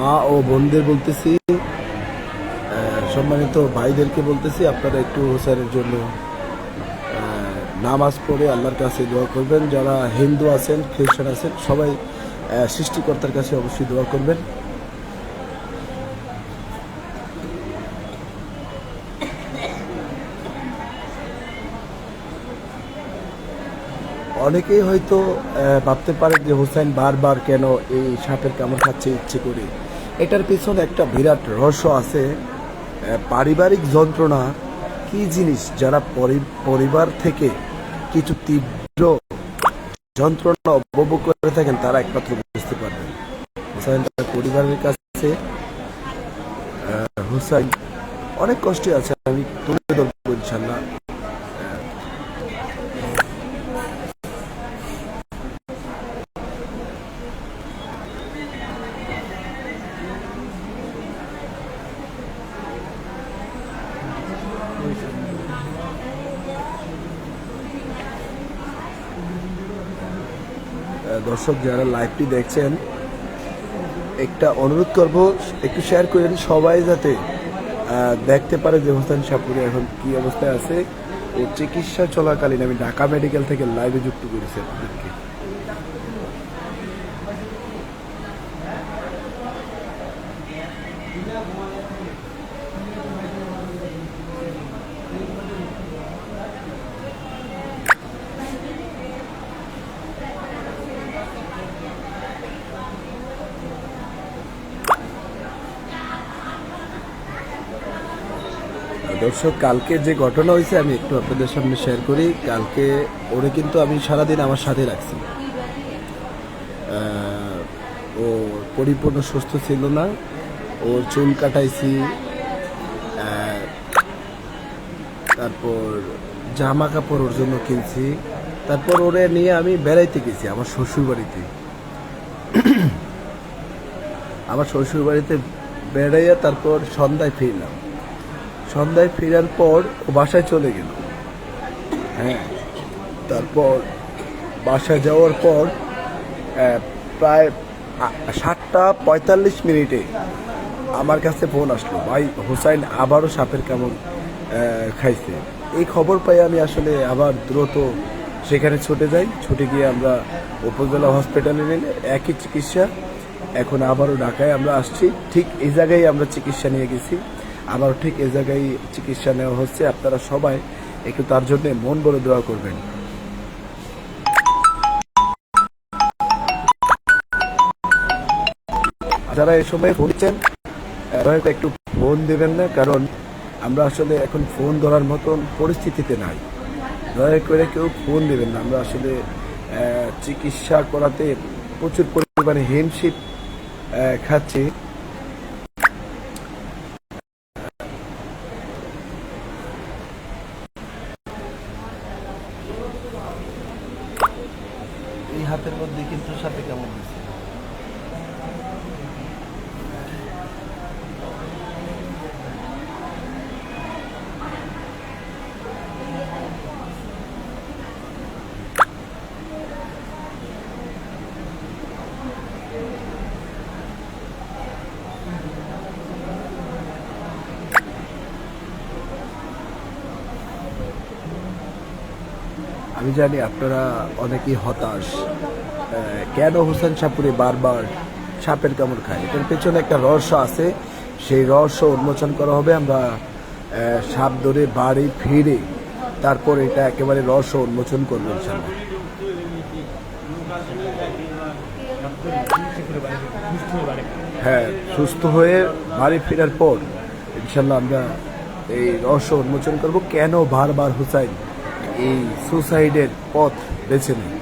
মা ও বোনদের বলতেছি সম্মানিত ভাইদেরকে বলতেছি, আপনারা একটু হোসেনের জন্য নামাজ পড়ে আল্লাহর কাছে দোয়া করবেন। যারা হিন্দু আছেন, খ্রিস্টান আছেন, সবাই সৃষ্টিকর্তার কাছে অবশ্যই দোয়া করবেন। অনেকেই হয়তো ভাবতে পারেন যে হোসেন বারবার কেন এই সাপের কামড় খাচ্ছে, ইচ্ছে করে। এটার পিছনে একটা বিরাট রহস্য আছে। পারিবারিক যন্ত্রণা কি জিনিস? যারা পরি- পরিবার থেকে কিছু তীব্র যন্ত্রণা উপভোগ করে থাকেন, তারা একমাত্র বুঝতে পারবেন। হোসেন তার পরিবারের কাছে হোসেন অনেক কষ্টে আছে, আমি তুলে ধরবো ইনশাল্লাহ দর্শক যারা লাইভটি দেখছেন, একটা অনুরোধ করব, একটু শেয়ার করেন সবাই যাতে দেখতে পারে যে হোসেন সাপুরে এখন কি অবস্থায় আছে। ও চিকিৎসা চলাকালীন আমি ঢাকা মেডিকেল থেকে লাইভে যুক্ত করেছি আপনাদেরকে। দর্শক, কালকে যে ঘটনা হয়েছে আমি একটু আপনাদের সামনে শেয়ার করি। কালকে ওরে কিন্তু আমি সারাদিন আমার সাথে রাখছি। ও পরিপূর্ণ সুস্থ ছিল না। ওর চুল কাটাইছি। তারপর জামা কাপড় ওর জন্য কিনছি। তারপর ওরে নিয়ে আমি বেড়াইতে গেছি আমার শ্বশুর বাড়িতে আমার শ্বশুর বাড়িতে বেড়াইয়া তারপর সন্ধ্যায় ফিরলাম। সন্ধ্যায় ফেরার পর ও বাসায় চলে গেল। হ্যাঁ। তারপর বাসায় যাওয়ার পর প্রায় সাতটা পঁয়তাল্লিশ মিনিটে আমার কাছে ফোন আসলো ভাই হোসাইন আবারও সাপের কেমন খাইছে। এই খবর পাই আমি আসলে আবার দ্রুত সেখানে ছুটে যাই। ছুটে গিয়ে আমরা উপজেলা হসপিটালে নিলে একই চিকিৎসা। এখন আবারও ঢাকায় আমরা আসছি। ঠিক এই জায়গায় আমরা চিকিৎসা নিয়ে গেছি। আবার ঠিক এ জায়গায় চিকিৎসা নেওয়া হচ্ছে। আপনারা সবাই একটু তার জন্য মন বলে দোয়া করবেন। যারা এই সময় দিচ্ছেন একটু ফোন দেবেন না, কারণ আমরা আসলে এখন ফোন ধরার মতন পরিস্থিতিতে নাই। দয়া করে কেউ ফোন দেবেন না। আমরা আসলে চিকিৎসা করাতে প্রচুর পরিমাণে হিমশিট খাচ্ছি এই হাতের সাথে কেমন আমি জানি আপনারা অনেকেই হতাশ। কেন হোসেন সাপুরে বারবার সাপের কামড় খায়? এটার পেছনে একটা রহস্য আছে। সেই রহস্য উন্মোচন করা হবে। আমরা সাপ ধরে বাড়ি ফিরে তারপর এটা একেবারে রহস্য উন্মোচন করব হ্যাঁ সুস্থ হয়ে বাড়ি ফেরার পর ইনশাল্লাহ আমরা এই রহস্য উন্মোচন করব। কেন বারবার হুসাইন এই সুসাইডের পথ বেছে নেয়?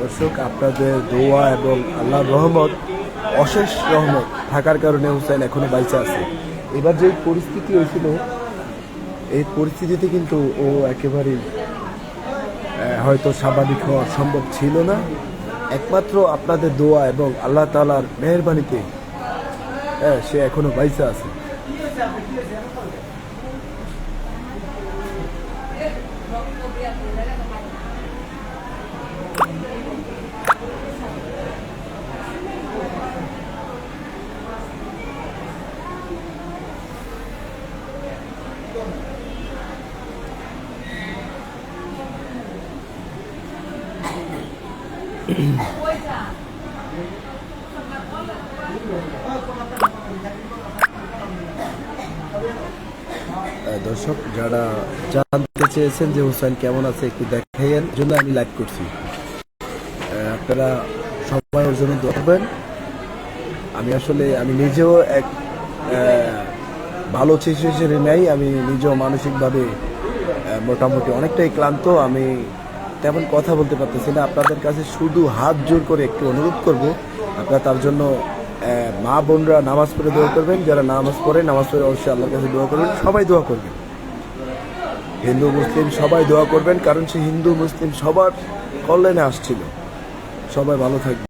দর্শক, আপনাদের দোয়া এবং আল্লাহর রহমত, অশেষ রহমত থাকার কারণে হুসেন এখনও বাইচা আছে। এবার যে পরিস্থিতি হয়েছিল, এই পরিস্থিতিতে কিন্তু ও একেবারেই হয়তো স্বাভাবিক হওয়া সম্ভব ছিল না। একমাত্র আপনাদের দোয়া এবং আল্লাহ তালার মেহরবানিতে হ্যাঁ সে এখনও বাইচা আছে। দর্শক যারা জানতে চেয়েছেন যে হুসাইন কেমন আছে একটু দেখাইয়ের জন্য আমি লাইক করছি। আপনারা সবাই ওর জন্য দোয়া করবেন। আমি আসলে, আমি নিজেও এক ভালো সিচুয়েশনে নেই, আমি নিজেও মানসিকভাবে মোটামুটি অনেকটাই ক্লান্ত। আমি তেমন কথা বলতে পারতেছি না। আপনাদের কাছে শুধু হাত জোর করে একটু অনুরোধ করব। আপনারা তার জন্য মা বোনরা নামাজ পড়ে দোয়া করবেন। যারা নামাজ পড়ে নামাজ পড়ে অবশ্যই আল্লাহর কাছে দোয়া করবেন। সবাই দোয়া করবেন। হিন্দু, মুসলিম সবাই দোয়া করবেন, কারণ সে হিন্দু, মুসলিম সবার কল্যাণে আসছিল। সবাই ভালো থাকবে।